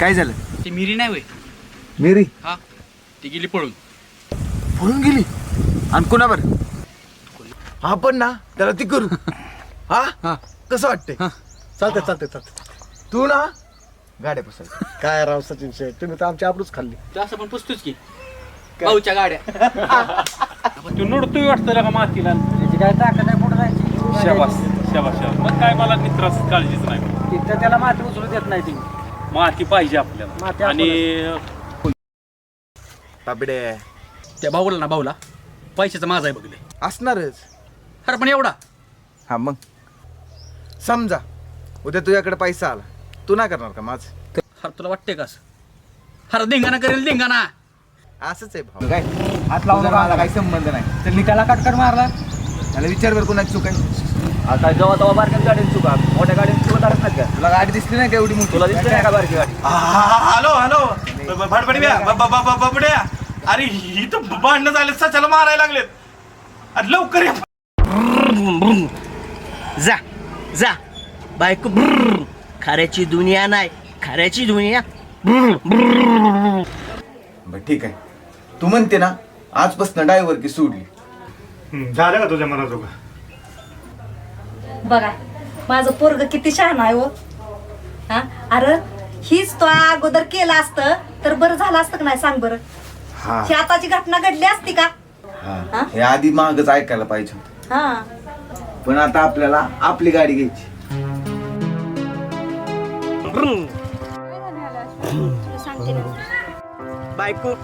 काय झालं? ती मिरी नाही वय मेरी? हा ती गेली पळून. पळून गेली? आणि कोणावर आपण ना त्याला ती करू. हा? हा. कसं वाटतंय? चालते चालते चालते तू ना गाड्या पसर काय राव सचिन शेठ तुम्ही तर आमची आबरूच खाल्ली. जास्त पण पुसतोच की. भाऊच्या गाड्या. तू नडतोय वाटतं का मातीला. त्याची काय ताकद आहे? पुढे जायची? शाबास. शाबास शाबास मग काय मला मित्रास काळजीच नाही. तिथं त्याला माती उचलू देत नाही ती. माती पाहिजे माती आपल्याला आणि पापडे त्या भाऊला ना भाऊला पैशाचं माझा आहे बघले. असणारच. अरे पण एवढा. हा मग. समजा उद्या तुझ्याकडे पैसा आला. तू नाही करणार का माझ? अरे तुला वाटते का असं? अरे धिंगाणा करेल धिंगाणा. असंच आहे भाऊ. काय? हात लावून मला काही संबंध नाही. तर मी त्याला कटकट मारला. त्याला विचार कर कोणाची चूक आहे. आता जेव्हा तेव्हा बारक्या गाडीत चुका. मोठ्या गाडीत चुका धरत नाही का? तुला गाडी दिसली नाही का एवढी मोठी? तुला दिसते नाही का बारकी गाडी? Hello hello. बबड्या. अरे ही तर भांडणं झाले सचाला मारायला लागलेत. अरे लवकर ये. जा जा. बायको ब्रर. खऱ्याची दुनिया नाही खऱ्याची दुनिया. बरं ठीक आहे. तू म्हणते ना आजपासून डायव्हर की सोडली झालं का तुझ्या मनाजोगा बघा. माझं पोरग किती छान आहे हो. हा? अरे हीच तो अगोदर केलं असतं तर बरं झालं असतं का नाही सांग बरं? हा. ही आताची घटना घडली असती का? हा? हे आधी मागच ऐकायला पाहिजे होतं. हा. पण आता आपल्याला आपली गाडी घ्यायची. बायको.